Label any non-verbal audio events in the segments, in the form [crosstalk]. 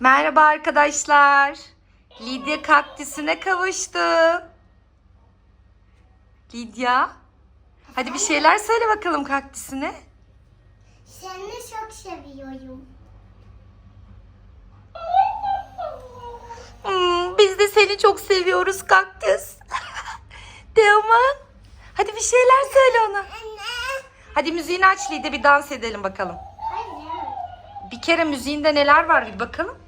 Merhaba arkadaşlar. Lidya kaktüsüne kavuştu. Lidya. Hadi bir şeyler söyle bakalım kaktüsüne. Seni çok seviyorum. Hmm, biz de seni çok seviyoruz kaktüs. [laughs] Teoman. Hadi bir şeyler söyle ona. Hadi müziğini aç Lidya bir dans edelim bakalım. Hayır. Bir kere müziğinde neler var bir bakalım.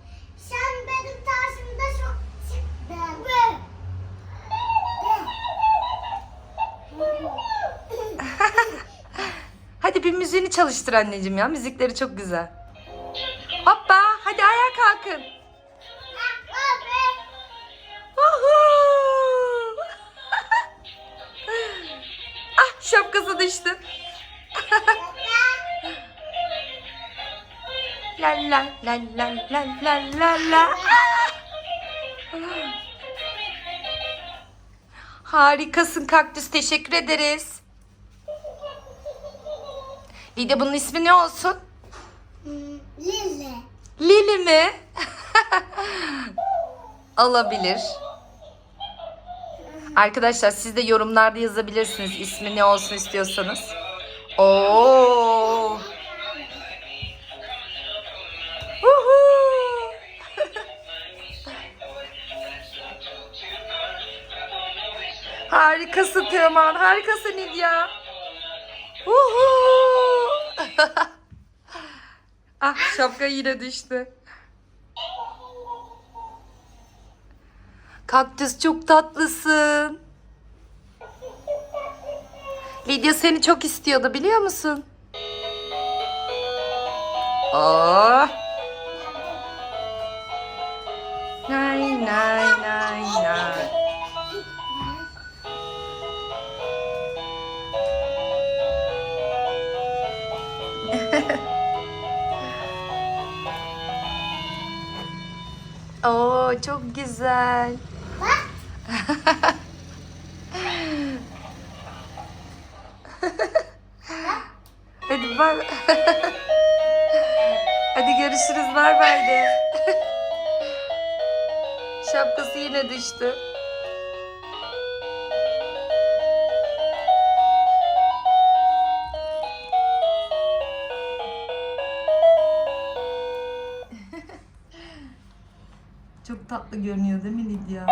Hadi bir müziğini çalıştır anneciğim ya. Müzikleri çok güzel. Hoppa hadi ayağa kalkın. [laughs] Ah şapkası düştü. [laughs] la la la la la la la la. [laughs] Harikasın kaktüs teşekkür ederiz. Lide bunun ismi ne olsun? Lille. Lili mi? [laughs] Olabilir. Arkadaşlar siz de yorumlarda yazabilirsiniz ismi ne olsun istiyorsanız. Oo. [laughs] Harikasın Teoman, harikasın Lidya. Uhu. [laughs] ah şapka yine düştü. Kaktüs çok tatlısın. Lidya seni çok istiyordu biliyor musun? Oh. Oo çok güzel. Bak. [laughs] Hadi bay. [laughs] Hadi görüşürüz bay bay de. [laughs] Şapkası yine düştü. Çok tatlı görünüyor değil mi Lidya?